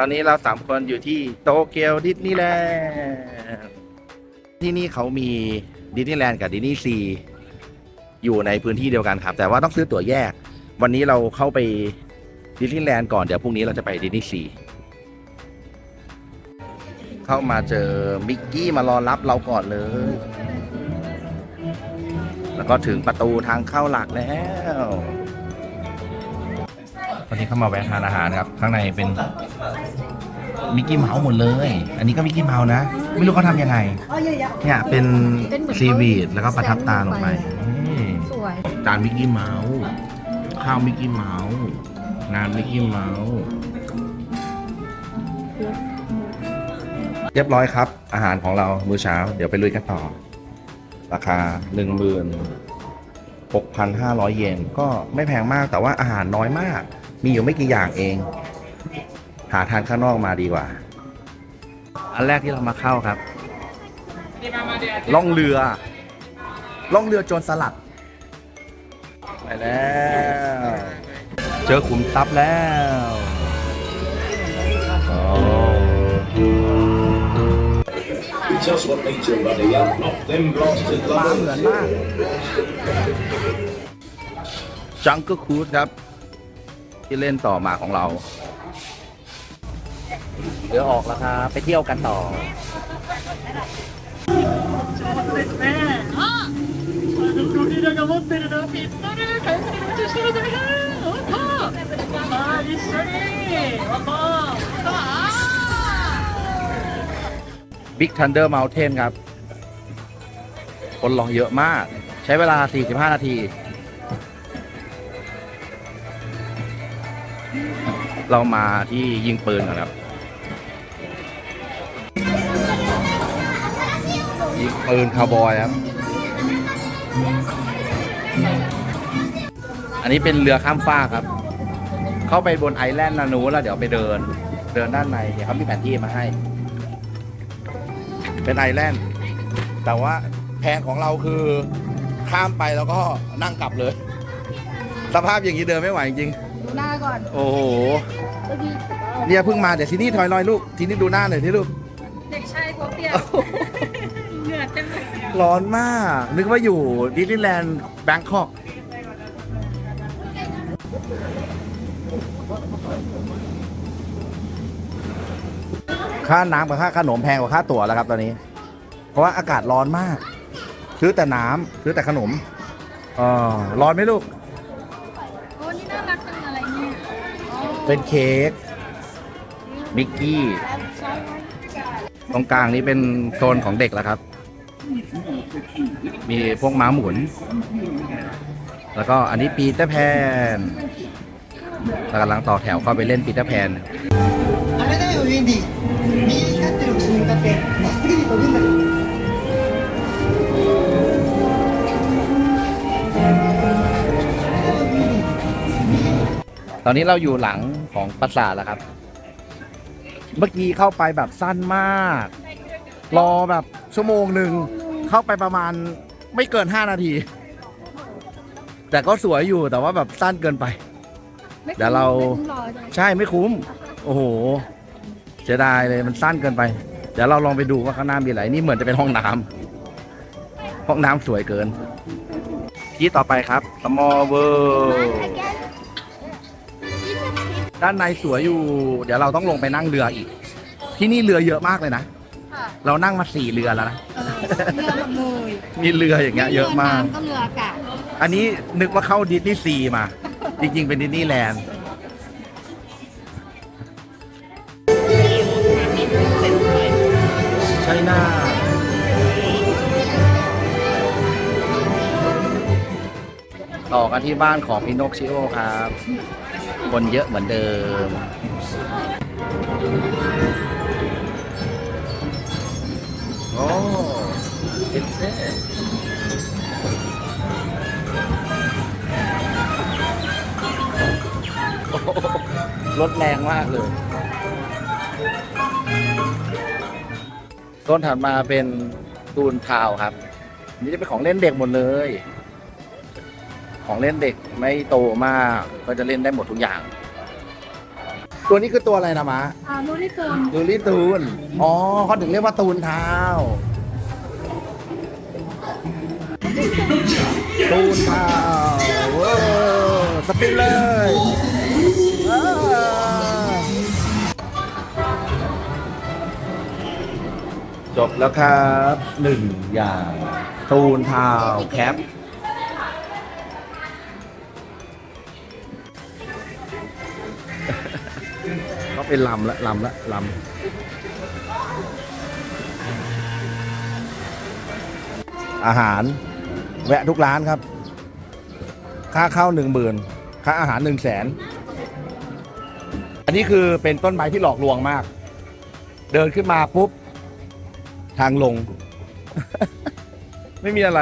อนนี้เราสามคนอยู่ที่โตเกียวดิสนีย์แลนด์ที่นี่เขามีดิสนีย์แลนด์กับดิสนีย์ซีอยู่ในพื้นที่เดียวกันครับ แต่ว่าต้องซื้อตั๋วแยก วันนี้เราเข้าไปดิสนีย์แลนด์ก่อนเดี๋ยวพรุ่งนี้เราจะไปดิสนีย์ซีเข้ามาเจอมิกกี้มารอรับเราก่อนเลย แล้วก็ถึงประตูทางเข้าหลักแล้ววันนี้เข้ามาแวะทานอาหารครับ ข้างในเป็น มิกกี้เมาส์หมดเลย อันนี้ก็มิกกี้เมาส์นะ ไม่รู้เขาทำยังไง เนี่ยเป็นซีวีดแล้วก็ประทับตาลงไปนี่สวย จานมิกกี้เมาส์ข้าวมิกกี้เมาส์งานมิกกี้เมาส์เรียบร้อยครับ อาหารของเรามื้อเช้า เดี๋ยวไปลุยกันต่อ ราคา16,500 เยนก็ไม่แพงมากแต่ว่าอาหารน้อยมาก มีอยู่ไม่กี่อย่างเอง หาทานข้างนอกมาดีกว่า อันแรกที่เรามาเข้าครับ ล่องเรือ ล่องเรือโจรสลัด ไปแล้ว เจอขุมทรัพย์แล้วโอ้ Just what nature running up, not them blasted ปลาเหมือนมาก จังก็คูดครับ ที่เล่นต่อมาของเรา เดี๋ยวออกแล้วครับไปเที่ยวกันต่อบิ๊กทันเดอร์เมลเทนครับ คนลองเยอะมาก ใช้เวลา 45 นาที เรามาที่ยิงปืนก่อนครับ ยิงปืนคาวบอยครับ อันนี้เป็นเรือข้ามฟากครับ เข้าไปบนไอแลนด์นานูแล้วเดี๋ยวไปเดิน เดินด้านในเดี๋ยวเขามีแผนที่มาให้ เป็นไอแลนด์ แต่ว่าแผนของเราคือข้ามไปแล้วก็นั่งกลับเลย สภาพอย่างนี้เดินไม่ไหวจริงดูหน้าก่อนๆโอ้โหเมื่อกี้เนี่ยเพิ่งมาเดี๋ยวทีนี้ถอยลอยลูก ทีนี้ดูหน้าหน่อยที่ลูก เด็กชายหัวเปียก ร้อนมาก นึกว่าอยู่ดิสนีย์แลนด์แบงคอกค่าน้ำกับค่าขนมแพงกว่าค่าตั๋วแล้วครับตอนนี้ เพราะว่าอากาศร้อนมาก ซื้อแต่น้ำซื้อแต่ขนมอ๋อร้อนไหมลูก โอ้นี่น่ารักจังอะไรเนี่ยอ๋อเป็นเค้กมิกกี้ ตรงกลางนี้เป็นโซนของเด็กแล้วครับ มีพวกม้าหมุน แล้วก็อันนี้ปีเตอร์แพนเรากำลังต่อแถวเข้าไปเล่นปีเตอร์แพนตอนนี้เราอยู่หลังของปราสาทแล้วครับ เมื่อกี้เข้าไปแบบสั้นมาก รอแบบ ชั่วโมงหนึ่งเข้าไปประมาณไม่เกิน 5 นาที แต่ก็สวยอยู่แต่ว่าแบบสั้นเกินไป ไม่เดี๋ยวเรา ไม่ต้องรอเลยใช่ไม่คุ้ม โอ้โหเสียดายเลยมันสั้นเกินไป เดี๋ยวเราลองไปดูว่าข้างหน้ามีอะไรนี่เหมือนจะเป็นห้องน้ำห้องน้ำสวยเกิน ที่ต่อไปครับ small world ด้านในสวยอยู่ เดี๋ยวเราต้องลงไปนั่งเรืออีก ที่นี่เรือเยอะมากเลยนะค่ะ เรานั่งมาสี่เรือแล้วนะ เออเรือหมดเลยมีเรืออย่างเงี้ยเยอะมากก็เรืออากาศอันนี้นึกว่าเข้าดิสนีย์ซีมา จริง ๆ เป็นดิสนีย์แลนด์ ใช่หน้าต่อกันที่บ้านของพินอคชิโอครับ คนเยอะเหมือนเดิม โอ้เป็นเซ่รถแรงมากเลยต้นถัดมาเป็นตูนทาวครับ นี่จะเป็นของเล่นเด็กหมดเลย ของเล่นเด็กไม่โตมาก ก็จะเล่นได้หมดทุกอย่าง ตัวนี้คือตัวอะไรนะมะอ่าโนริตูนดูลี่ตูน อ๋อเขาถึงเรียกว่าตูนเท้า ตูนเท้าโว้สปินเลยอ่าจบแล้วครับหนึ่งอย่าง ตูนเท้าแคป ก็เป็นลำละลำละลำอาหาร แวะทุกร้านครับ ค่าเข้าหนึ่งหมื่นค่าอาหารหนึ่งแสนอันนี้คือเป็นต้นไม้ที่หลอกลวงมาก เดินขึ้นมาปุ๊บ ทางลง ไม่มีอะไร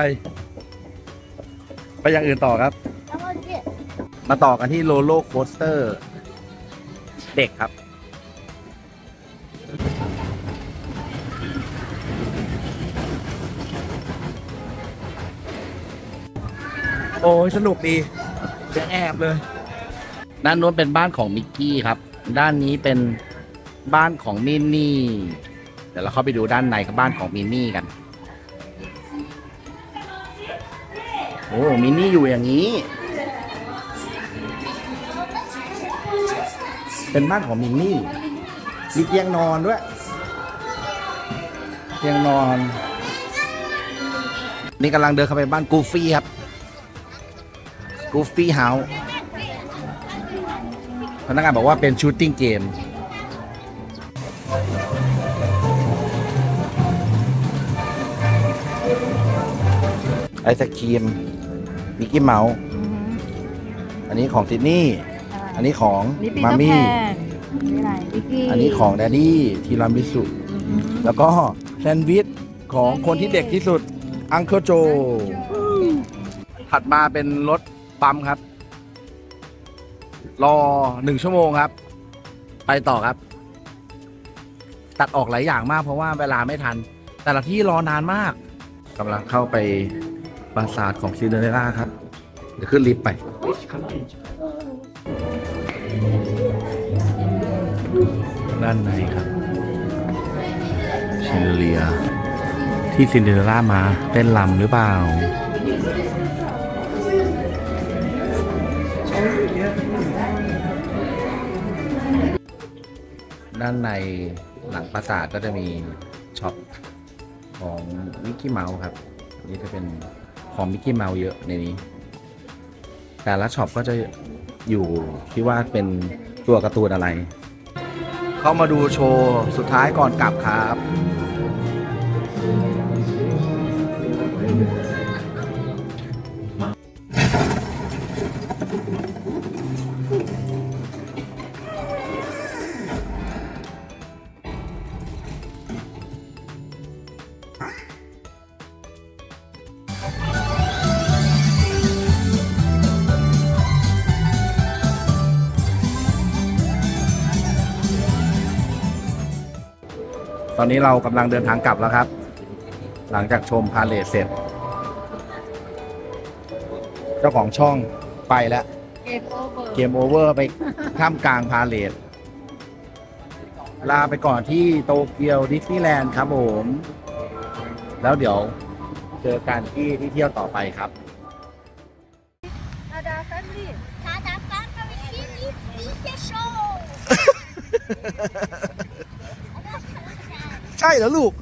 ไปอย่างอื่นต่อครับแล้วก็เจ็ดมาต่อกันที่โลโลโคสเตอร์ เด็กครับ โอ้ยสนุกดีจะแอบเลย ด้านโน้นเป็นบ้านของมิกกี้ครับ ด้านนี้เป็นบ้านของมินนี่ เดี๋ยวเราเข้าไปดูด้านในกับบ้านของมินนี่กัน โอ้มินนี่อยู่อย่างนี้ เป็นบ้านของมินนี่ มีเตียงนอนด้วย เตียงนอน นี่กำลังเดินเข้าไปบ้านกูฟี่ครับ กูฟี่เฮาส์พนักงานบอกว่าเป็นชูตติ้งเกมไอศครีมมิกกี้เมาส์อันนี้ของซิดนีย์ อันนี้ของนี่ปีมาเตอร์แพมี่นนี่อะไรวิกกี้อันนี้ของแดดดี้ทีรามิสุแล้วก็แซนด์วิชของคนที่เด็กที่สุดอังเคิลโจ ถัดมาเป็นรถปั๊มครับ รอหนึ่งชั่วโมงครับ ไปต่อครับ ตัดออกหลายอย่างมากเพราะว่าเวลาไม่ทัน แต่ละที่รอนานมากกำลังเข้าไปปราสาทของซินเดอเรลล่าครับ เดี๋ยวขึ้นลิฟต์ไป ด้านในครับชินเลีย ที่ซินเดอเรลล่ามาเต้นลำหรือเปล่าด้านในหลังปราสาทก็จะมีช็อปของมิกกี้เมาส์ครับ นี่จะเป็นของมิกกี้เมาส์เยอะในนี้ แต่ละช็อปก็จะอยู่ที่ว่าเป็นตัวการ์ตูนอะไร เข้ามาดูโชว์สุดท้ายก่อนกลับครับ ตอนนี้เรากำลังเดินทางกลับแล้วครับ หลังจากชมพาเลทเสร็จ เจ้าของช่องไปแล้ว เกมโอเวอร์เกมโอเวอร์ไปท่ามกลางพาเลทลาไปก่อนที่โตเกียวดิสนีย์แลนด์ครับผม แล้วเดี๋ยวเจอกันที่ที่เที่ยวต่อไปครับทาดาแฟมิลี่ทาดาแฟมิลี่ดิเซโช ใช่เหรอลูก